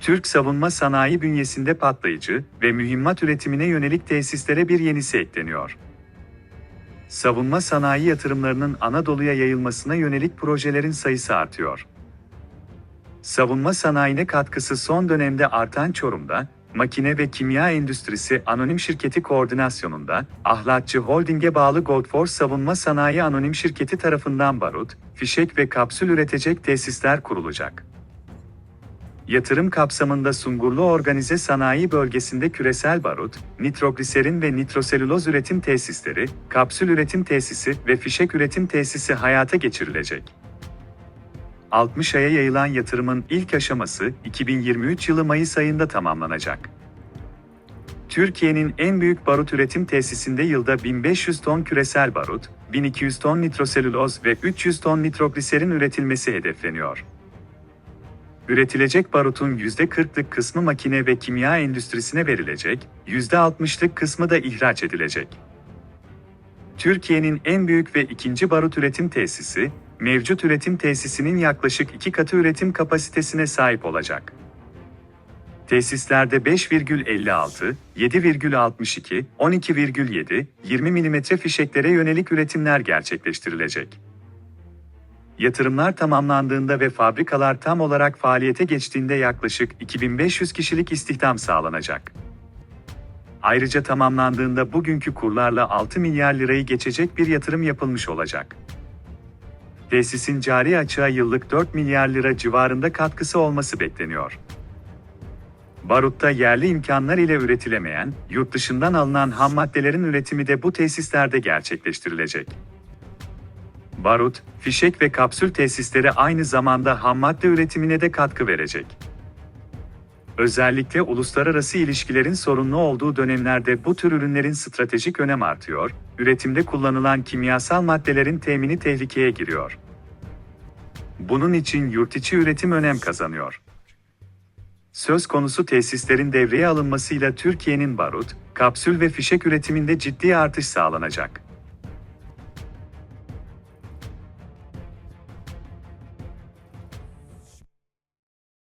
Türk savunma sanayi bünyesinde patlayıcı ve mühimmat üretimine yönelik tesislere bir yenisi ekleniyor. Savunma sanayi yatırımlarının Anadolu'ya yayılmasına yönelik projelerin sayısı artıyor. Savunma sanayine katkısı son dönemde artan Çorum'da, makine ve kimya endüstrisi anonim şirketi koordinasyonunda, Ahlatçı Holding'e bağlı Goldforce Savunma Sanayi Anonim Şirketi tarafından barut, fişek ve kapsül üretecek tesisler kurulacak. Yatırım kapsamında Sungurlu Organize Sanayi Bölgesi'nde küresel barut, nitrogliserin ve nitroselüloz üretim tesisleri, kapsül üretim tesisi ve fişek üretim tesisi hayata geçirilecek. 60 aya yayılan yatırımın ilk aşaması 2023 yılı Mayıs ayında tamamlanacak. Türkiye'nin en büyük barut üretim tesisinde yılda 1500 ton küresel barut, 1200 ton nitroselüloz ve 300 ton nitrogliserin üretilmesi hedefleniyor. Üretilecek barutun %40'lık kısmı makine ve kimya endüstrisine verilecek, %60'lık kısmı da ihraç edilecek. Türkiye'nin en büyük ve ikinci barut üretim tesisi, mevcut üretim tesisinin yaklaşık iki katı üretim kapasitesine sahip olacak. Tesislerde 5,56, 7,62, 12,7, 20 mm fişeklere yönelik üretimler gerçekleştirilecek. Yatırımlar tamamlandığında ve fabrikalar tam olarak faaliyete geçtiğinde yaklaşık 2500 kişilik istihdam sağlanacak. Ayrıca tamamlandığında bugünkü kurlarla 6 milyar lirayı geçecek bir yatırım yapılmış olacak. Tesisin cari açığa yıllık 4 milyar lira civarında katkısı olması bekleniyor. Barutta yerli imkanlar ile üretilemeyen, yurt dışından alınan ham maddelerin üretimi de bu tesislerde gerçekleştirilecek. Barut, fişek ve kapsül tesisleri aynı zamanda ham madde üretimine de katkı verecek. Özellikle uluslararası ilişkilerin sorunlu olduğu dönemlerde bu tür ürünlerin stratejik önem artıyor, üretimde kullanılan kimyasal maddelerin temini tehlikeye giriyor. Bunun için yurt içi üretim önem kazanıyor. Söz konusu tesislerin devreye alınmasıyla Türkiye'nin barut, kapsül ve fişek üretiminde ciddi artış sağlanacak.